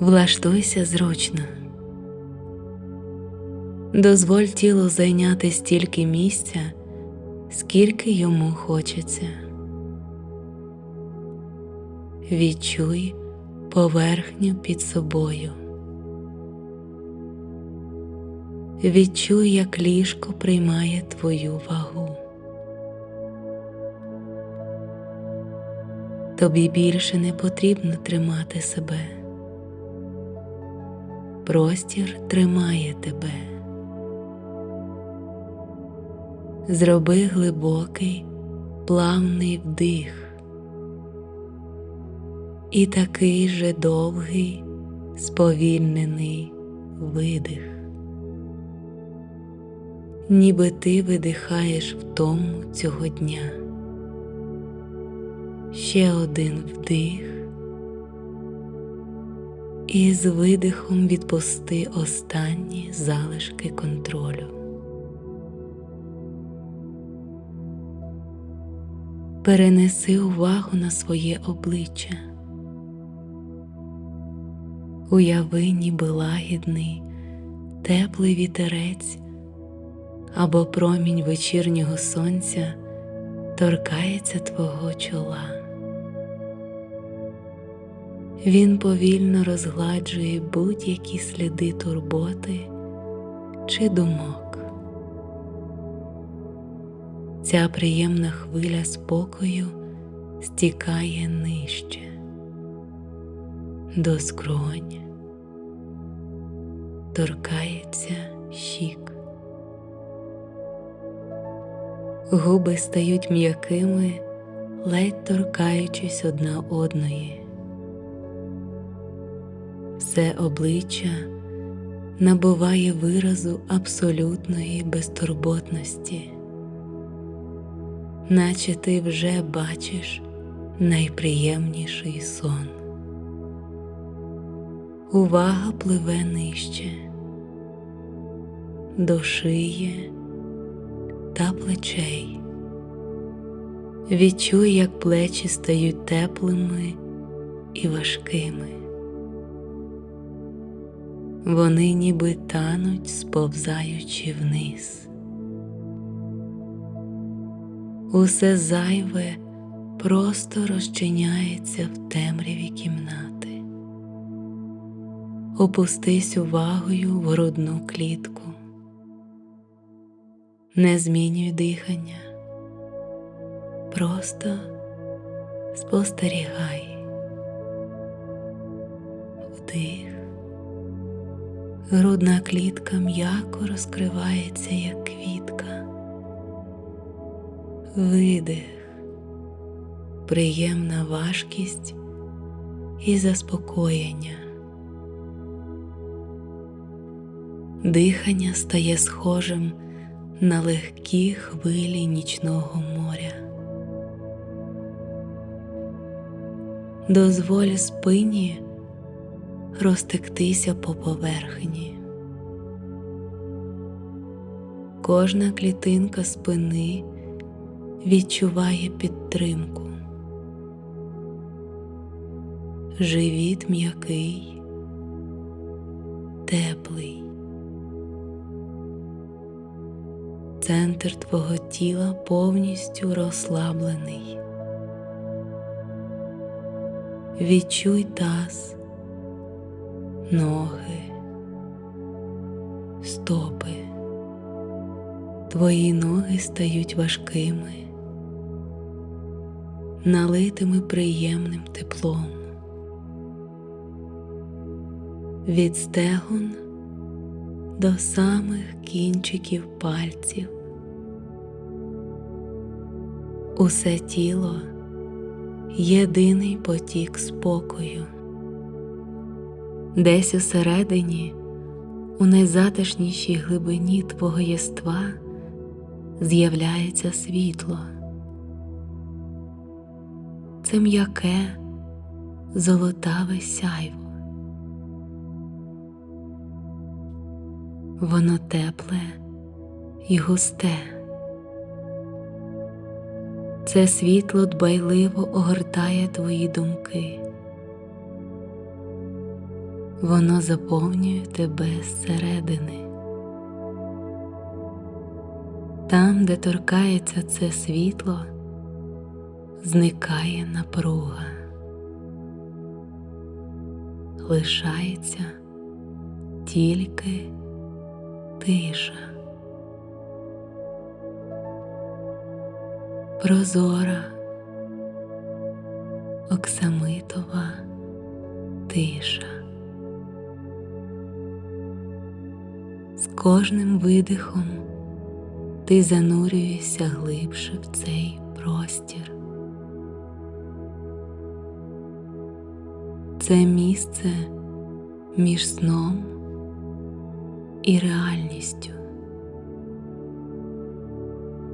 Влаштуйся зручно. Дозволь тілу зайняти стільки місця, скільки йому хочеться. Відчуй поверхню під собою. Відчуй, як ліжко приймає твою вагу. Тобі більше не потрібно тримати себе. Простір тримає тебе. Зроби глибокий, плавний вдих і такий же довгий, сповільнений видих, ніби ти видихаєш втому цього дня. Ще один вдих і з видихом відпусти останні залишки контролю. Перенеси увагу на своє обличчя. Уяви, ніби лагідний, теплий вітерець або промінь вечірнього сонця торкається твого чола. Він повільно розгладжує будь-які сліди турботи чи думок. Ця приємна хвиля спокою стікає нижче до скронь, торкається щік. Губи стають м'якими, ледь торкаючись одна одної. Все обличчя набуває виразу абсолютної безтурботності, наче ти вже бачиш найприємніший сон. Увага пливе нижче до шиї та плечей. Відчуй, як плечі стають теплими і важкими. Вони ніби тануть, сповзаючи вниз. Усе зайве просто розчиняється в темряві кімнати. Опустись увагою в грудну клітку. Не змінюй дихання, просто спостерігай, вдих, грудна клітка м'яко розкривається, як квітка, видих, приємна важкість і заспокоєння. Дихання стає схожим на легкі хвилі нічного моря. Дозволь спині розтектися по поверхні. Кожна клітинка спини відчуває підтримку. Живіт м'який, теплий. Центр твого тіла повністю розслаблений. Відчуй таз, ноги, стопи. Твої ноги стають важкими, налитими приємним теплом. Від стегон до самих кінчиків пальців. Усе тіло єдиний потік спокою. Десь усередині, у найзатишнішій глибині твого єства з'являється світло. Це м'яке, золотаве сяйво. Воно тепле і густе. Це світло дбайливо огортає твої думки. Воно заповнює тебе зсередини. Там, де торкається це світло, зникає напруга, лишається тільки тиша. Прозора, оксамитова тиша. Кожним видихом ти занурюєшся глибше в цей простір. Це місце між сном і реальністю.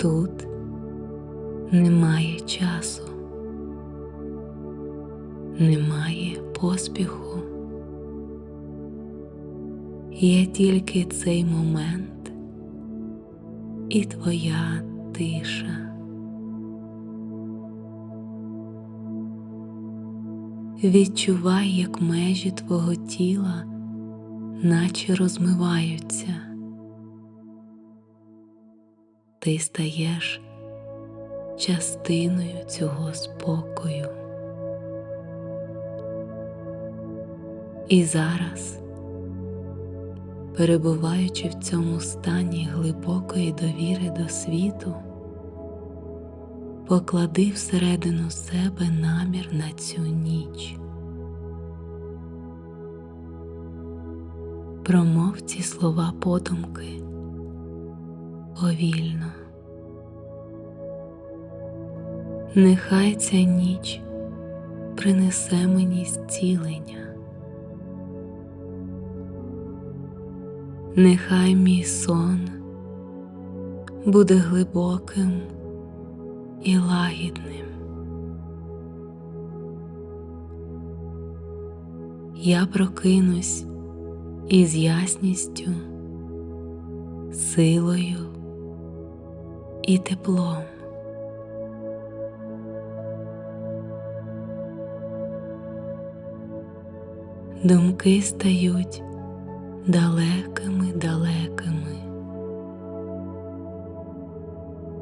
Тут немає часу, немає поспіху. Є тільки цей момент і твоя тиша. Відчувай, як межі твого тіла наче розмиваються. Ти стаєш частиною цього спокою. І зараз, перебуваючи в цьому стані глибокої довіри до світу, поклади всередину себе намір на цю ніч. Промов ці слова подумки повільно. Нехай ця ніч принесе мені зцілення. Нехай мій сон буде глибоким і лагідним. Я прокинусь із ясністю, силою і теплом. Думки стають далекими далекими.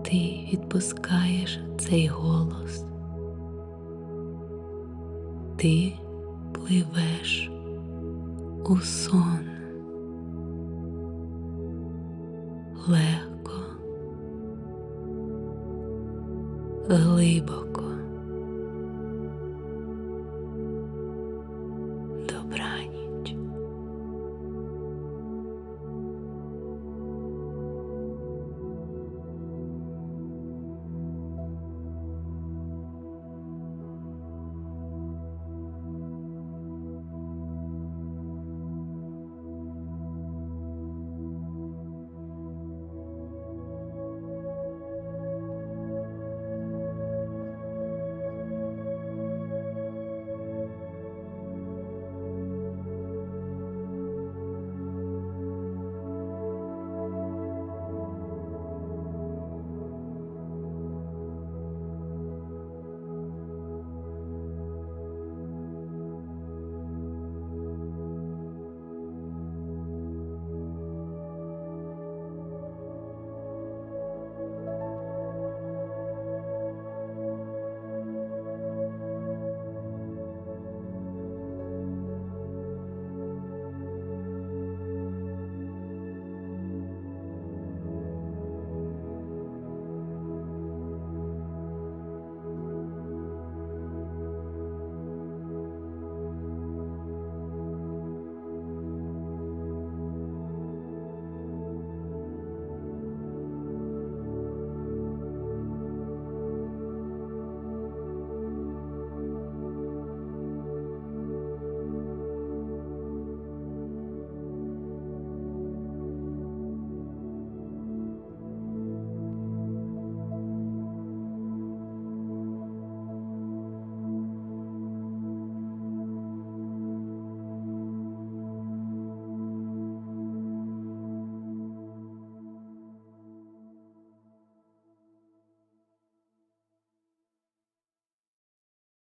Ти відпускаєш цей голос. Ти пливеш у сон. Легко, глибоко.